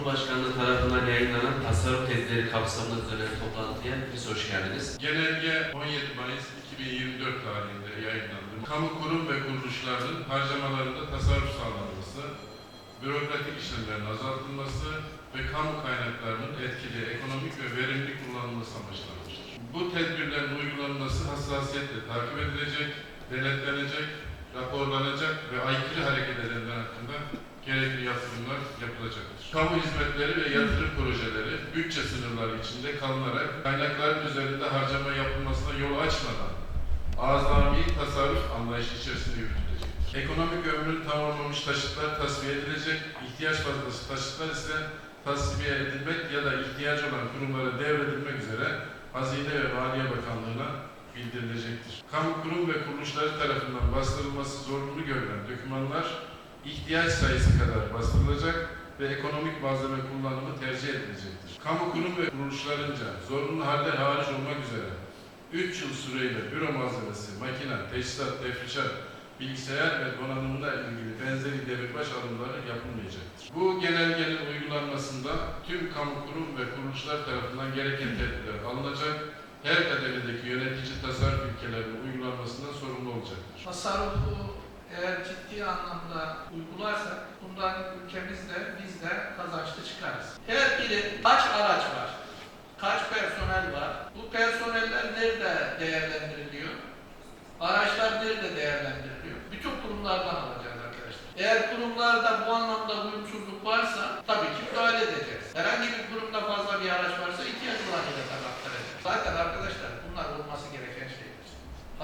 Cumhurbaşkanlığı tarafından yayınlanan tasarruf tedbirleri kapsamında düzenlenen toplantıya biz hoş geldiniz. Genelge 17 Mayıs 2024 tarihinde yayınlandı. Kamu kurum ve kuruluşların harcamalarında tasarruf sağlanması, bürokratik işlemlerin azaltılması ve kamu kaynaklarının etkili, ekonomik ve verimli kullanılması amaçlanmıştır. Bu tedbirlerin uygulanması hassasiyetle takip edilecek, denetlenecek, raporlanacak ve aykırı hareket edenler hakkında gerekli yatırımlar yapılacaktır. Kamu hizmetleri ve yatırım projeleri bütçe sınırları içinde kalınarak kaynakların üzerinde harcama yapılmasına yol açmadan azami tasarruf anlayışı içerisinde yürütülecektir. Ekonomik ömrünü tamamlamış taşıtlar tasfiye edilecek, ihtiyaç fazlası taşıtlar ise tasfiye edilmek ya da ihtiyacı olan kurumlara devredilmek üzere Hazine ve Maliye Bakanlığı'na bildirilecektir. Kamu kurum ve kuruluşları tarafından bastırılması zorunlu görülen dokümanlar ihtiyaç sayısı kadar bastırılacak ve ekonomik malzeme kullanımı tercih edilecektir. Kamu kurum ve kuruluşlarınca zorunlu halde hariç olmak üzere 3 yıl süreyle büro malzemesi, makine, teçhizat, tefrişat, bilgisayar ve donanımla ilgili benzeri demirbaş alımları yapılmayacaktır. Bu genelgenin uygulanmasında tüm kamu kurum ve kuruluşlar tarafından gereken tedbirler alınacak, her kademedeki yönetici tasarruf ilkelerinin uygulanmasından sorumlu olacaktır. tasarrufu eğer ciddi anlamda uygularsak bundan ülkemizde biz de kazançlı çıkarız. Her biri kaç araç var, kaç personel var, bu personeller nerede değerlendiriliyor, araçlar nerede değerlendiriliyor, bütün kurumlardan alacağız arkadaşlar. Eğer kurumlarda bu anlamda uyumsuzluk varsa tabii ki müdahale edeceğiz. Herhangi bir kurumda fazla bir araç varsa ihtiyaç olanıyla tabii aktaracağız. Zaten arkadaşlar bunlar olması gereken şeyler.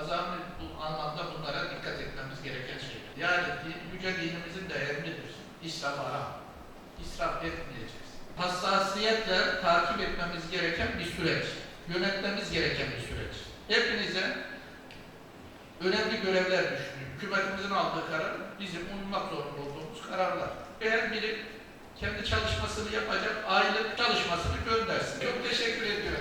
Azami bu anlamda bunlara dikkat etmemiz gereken şeyler. Yani din- yüce dinimizin de emridir. İsraf etmeyeceğiz. Hassasiyetle takip etmemiz gereken bir süreç. Yönetmemiz gereken bir süreç. Hepinize önemli görevler düşünüyor. Hükümetimizin aldığı karar bizim uymak zorunda olduğumuz kararlar. Eğer biri kendi çalışmasını yapacak, aylık çalışmasını göndersin. Çok teşekkür ediyorum.